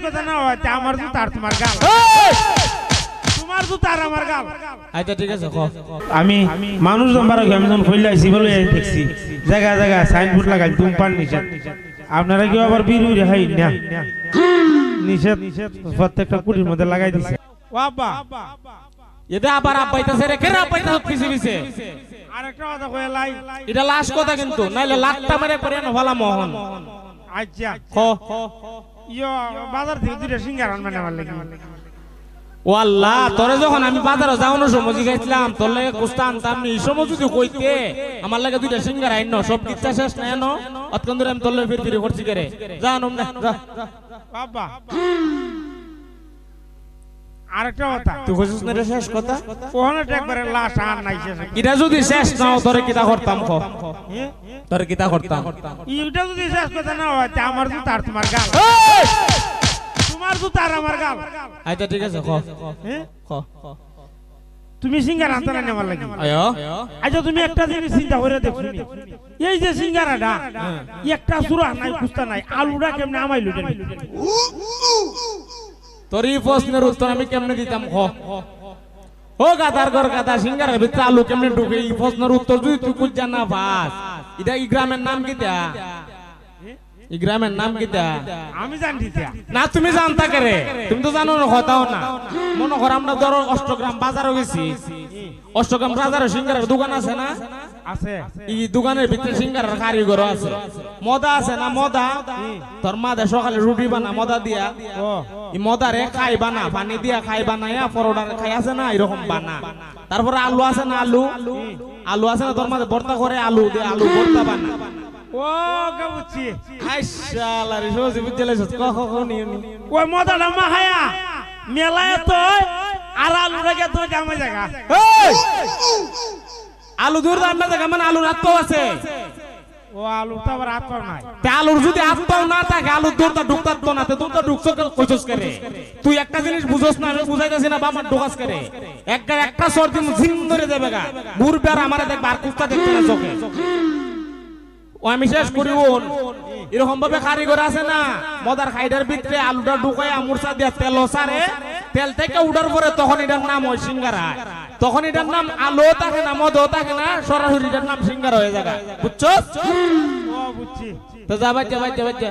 শেষ না আমার জুতা আর তোমার গাল। তোমার জুতা আর আমার গাল। আচ্ছা ঠিক আছে আমি মানুষ জম্বার আমি যখন আইছি বলে দেখছি। জায়গা জায়গা সাইনবোর্ড লাগাই ধূমপান নিষেধ। আপনারা কেউ আবার বিড়ি রেহাই না। নিষেধ প্রত্যেকটা কুটির মধ্যে লাগাই দিছে। বাবা এটা আবার আব্বাইতাছে রে কেন আব্বাইতাছে পিছে পিছে আরেকটা কথা কয়ে লাই। এটা লাশ কথা কিন্তু নাইলে লাটটা মেরে পরে না ভালা মোহন। আচ্ছা। ক ইয়ো বাজার থেকে দুইটা সিঙ্গার আনবেন আমার লাগি। ও আল্লাহ তোরে যখন আমি বাজারে যাওয়ানোর সময় জিগাইছিলাম তোর লাগে কুস্তা আনতাম নি সময় যদি কইতে আমার লাগে দুইটা সিঙ্গার আইন সব কিচ্ছা শেষ নাই অতক্ষণ ধরে আমি তোর লাগে ফির ফিরে করছি কে রে? যা না যা। বাবা। আরেকটা কথা। তুই কইছিস না এটা শেষ কথা? ওখানে একবারে লাশ আর নাই শেষ এটা যদি শেষ না হয়, তোরে কিতা করতাম ক? হ্যাঁ? তোরে কিতা করতাম? ইটা যদি শেষ কথা না হয় আমার জুতা আর তোমার গাল। তোমার জুতা আর আমার গাল। আচ্ছা ঠিক আছে ক? হ্যাঁ? ক? তুমি সিঙ্গার আনতে না নেওয়ার লাগি? আয়ো? আচ্ছা তুমি একটা জিনিস চিন্তা করে দেখো এই যে সিঙ্গারাটা একটা সুরা নাই কুস্তা নাই আলুটা কেমনে আমাই লুটেন তোর এই প্রশ্নের উত্তর আমি কেমনে দিতাম? হ। ও গাদার ঘর, গাদা সিঙ্গারের ভিতরে আলু কেমনে ঢুকে? এই প্রশ্নের উত্তর যদি তুই কুਝ জানা পাস, এটা এই গ্রামের নাম কি তা এই গ্রামের নাম কি আমি জানি। না তুমি জানতা কে রে তুমি তো জানো না কথাও না। মনে কর আমরা ধরো অষ্টগ্রাম বাজারও গেছি। অষ্টগ্রাম বাজারে সিঙ্গারের দোকান আছে না? আছে। এই দোকানের ভিতরে সিঙ্গারের কারিগর আছে। মদা আছে না মদা? তোর মা দে সকালে রুটি বানা মদা দিয়া। ও। ই মদারে খাই বানা পানি দিয়া খাই বানাইয়া পরোটার খাই আছে না এরকম বানা। তারপরে আলু আছে না আলু? আলু আছে না তোর মাঝে ভর্তা করে আলু দিয়ে আলু ভর্তা বানা। ও কে বুঝছি আইশালা রে সজি বুঝতে লাইছ ক ক ক নি নি ওই মাহায়া মেলায় তো আর আলুটা কে তোর কামে জায়গা এই! আলু দূর দাম না দেখা মানে আলু রাত আছে ও আলু তো আবার হাত পাও নাই তে আলুর যদি আত্মাও না থাকে আলু দূরটা ঢুকতাত তো না তে ঢুকছো কইছস করে তুই একটা জিনিস বুঝছস না আমি বুঝাইতাছি না বামার ঢোকাস করে একটা একটা সর্দি ঝিং ধরে দেবে গা ঘুরবে আর আমারে দেখবে আর কুস্তা দেখতে না চোখে ও আমি শেষ করি ওন এরকম ভাবে কারিগর আছে না মদার খাইডার ভিতরে আলুটা ঢুকাই আমুরসা দিয়া তেল সারে তেল থেকে উঠার পরে তখন এটার নাম হয় সিঙ্গারা। তখন এটার নাম আলো থাকে না মদও থাকে না সরাসরি এটার নাম সিঙ্গারা হয়ে যায় বুঝছস ও বুঝছি। তো যা বাচ্চা বাচ্চা বাচ্চা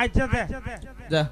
আচ্ছা দে। যা।